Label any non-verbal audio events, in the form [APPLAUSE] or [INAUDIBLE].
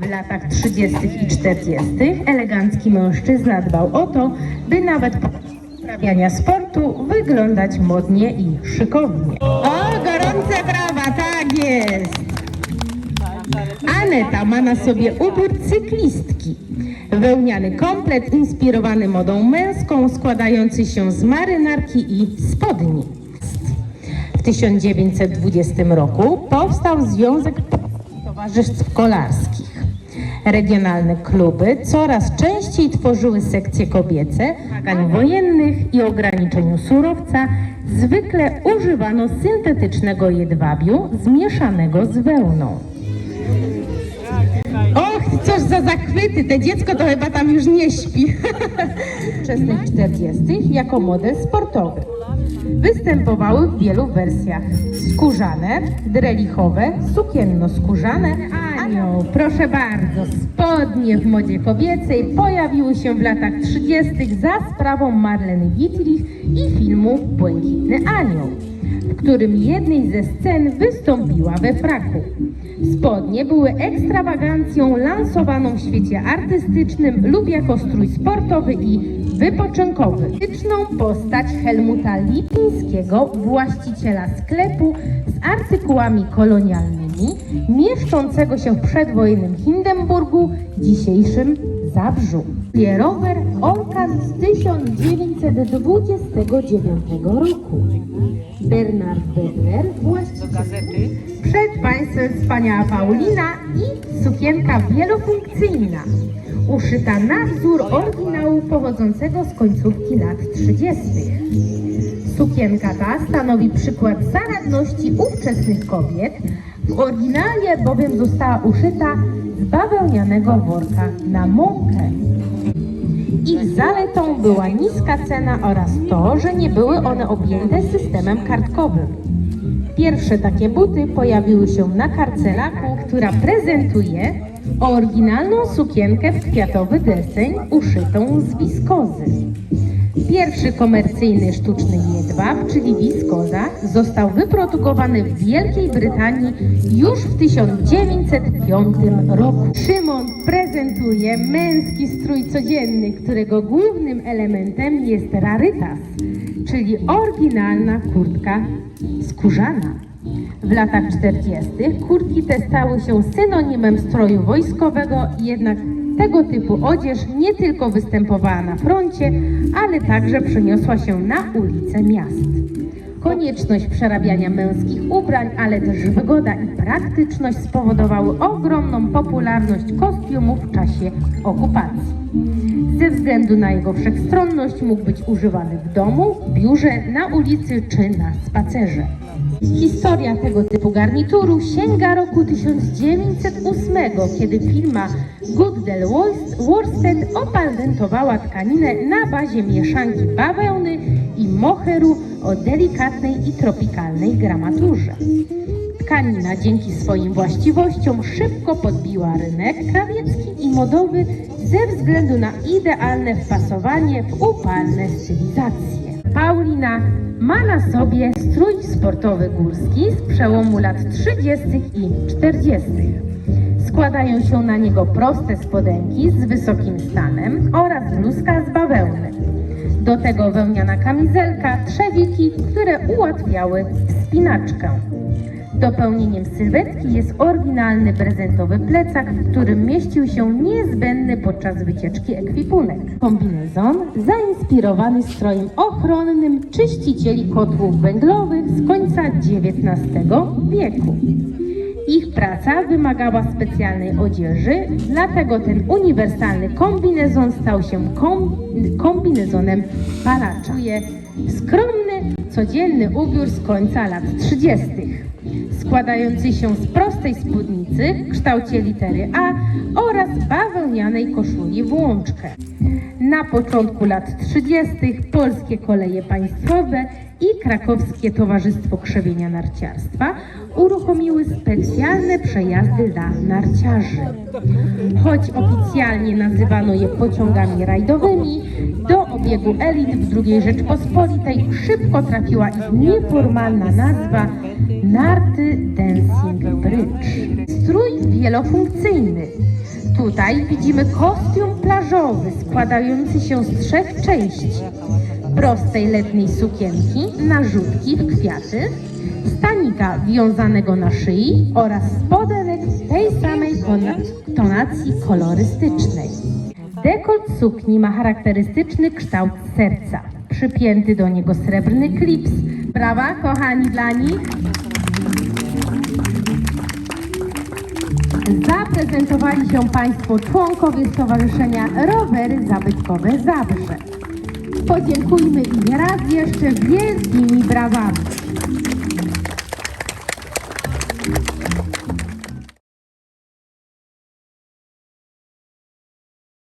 W latach 30. i 40. elegancki mężczyzna dbał o to, by nawet po uprawiania sportu wyglądać modnie i szykownie. O, gorące brawa, tak jest! Aneta ma na sobie ubór cyklistki. Wełniany komplet inspirowany modą męską, składający się z marynarki i spodni. W 1920 roku powstał Związek Towarzystw Kolarskich. Regionalne kluby coraz częściej tworzyły sekcje kobiece, wymagań wojennych i ograniczeniu surowca zwykle używano syntetycznego jedwabiu zmieszanego z wełną. Och, cóż za zachwyty, te dziecko to chyba tam już nie śpi. [LAUGHS] Wczesnych 40. jako model sportowy. Występowały w wielu wersjach. Skórzane, drelichowe, sukienno-skórzane. Anioł, proszę bardzo, spodnie w modzie kobiecej pojawiły się w latach 30. za sprawą Marleny Dietrich i filmu Błękitny Anioł, w którym jednej ze scen wystąpiła we fraku. Spodnie były ekstrawagancją lansowaną w świecie artystycznym lub jako strój sportowy i wypoczynkowy. Artystyczną postać Helmuta Lipińskiego, właściciela sklepu z artykułami kolonialnymi, mieszczącego się w przedwojennym Hindenburgu, dzisiejszym Zabrzu. Rower Orkan z 1929 roku. Bernard Werner, właściciel przed Państwem wspaniała Paulina i sukienka wielofunkcyjna, uszyta na wzór oryginału pochodzącego z końcówki lat 30. Sukienka ta stanowi przykład zaradności ówczesnych kobiet, w oryginale bowiem została uszyta z bawełnianego worka na mąkę. Ich zaletą była niska cena oraz to, że nie były one objęte systemem kartkowym. Pierwsze takie buty pojawiły się na karcelaku, która prezentuje oryginalną sukienkę w kwiatowy deseń uszytą z wiskozy. Pierwszy komercyjny sztuczny jedwab, czyli wiskoza, został wyprodukowany w Wielkiej Brytanii już w 1905 roku. Szymon prezentuje męski strój codzienny, którego głównym elementem jest rarytas, czyli oryginalna kurtka skórzana. W latach 40. kurtki te stały się synonimem stroju wojskowego, jednak tego typu odzież nie tylko występowała na froncie, ale także przeniosła się na ulice miast. Konieczność przerabiania męskich ubrań, ale też wygoda i praktyczność spowodowały ogromną popularność kostiumu w czasie okupacji. Względu na jego wszechstronność mógł być używany w domu, biurze, na ulicy czy na spacerze. Historia tego typu garnituru sięga roku 1908, kiedy firma Goodell Worsted opatentowała tkaninę na bazie mieszanki bawełny i moheru o delikatnej i tropikalnej gramaturze. Tkanina dzięki swoim właściwościom szybko podbiła rynek krawiecki i modowy ze względu na idealne wpasowanie w upalne stylizacje. Paulina ma na sobie strój sportowy górski z przełomu lat 30. i 40. Składają się na niego proste spodenki z wysokim stanem oraz bluzka z bawełny. Do tego wełniana kamizelka, trzewiki, które ułatwiały spinaczkę. Dopełnieniem sylwetki jest oryginalny prezentowy plecak, w którym mieścił się niezbędny podczas wycieczki ekwipunek. Kombinezon zainspirowany strojem ochronnym czyścicieli kotłów węglowych z końca XIX wieku. Ich praca wymagała specjalnej odzieży, dlatego ten uniwersalny kombinezon stał się kom kombinezonem palacza. Skromny, codzienny ubiór z końca lat 30 składający się z prostej spódnicy w kształcie litery A oraz bawełnianej koszuli w łączkę. Na początku lat 30. Polskie Koleje Państwowe i Krakowskie Towarzystwo Krzewienia Narciarstwa uruchomiły specjalne przejazdy dla narciarzy. Choć oficjalnie nazywano je pociągami rajdowymi, do obiegu elit w II Rzeczpospolitej szybko trafiła ich nieformalna nazwa Narty Dancing Bridge. Strój wielofunkcyjny. Tutaj widzimy kostium plażowy składający się z trzech części. Prostej letniej sukienki, narzutki w kwiaty, stanika wiązanego na szyi oraz spodenek tej samej tona- tonacji kolorystycznej. Dekolt sukni ma charakterystyczny kształt serca. Przypięty do niego srebrny klips. Brawa, kochani, dla nich. Zaprezentowali się Państwo członkowie Stowarzyszenia Rowery Zabytkowe Zabrze. Podziękujmy im raz jeszcze wielkimi brawami.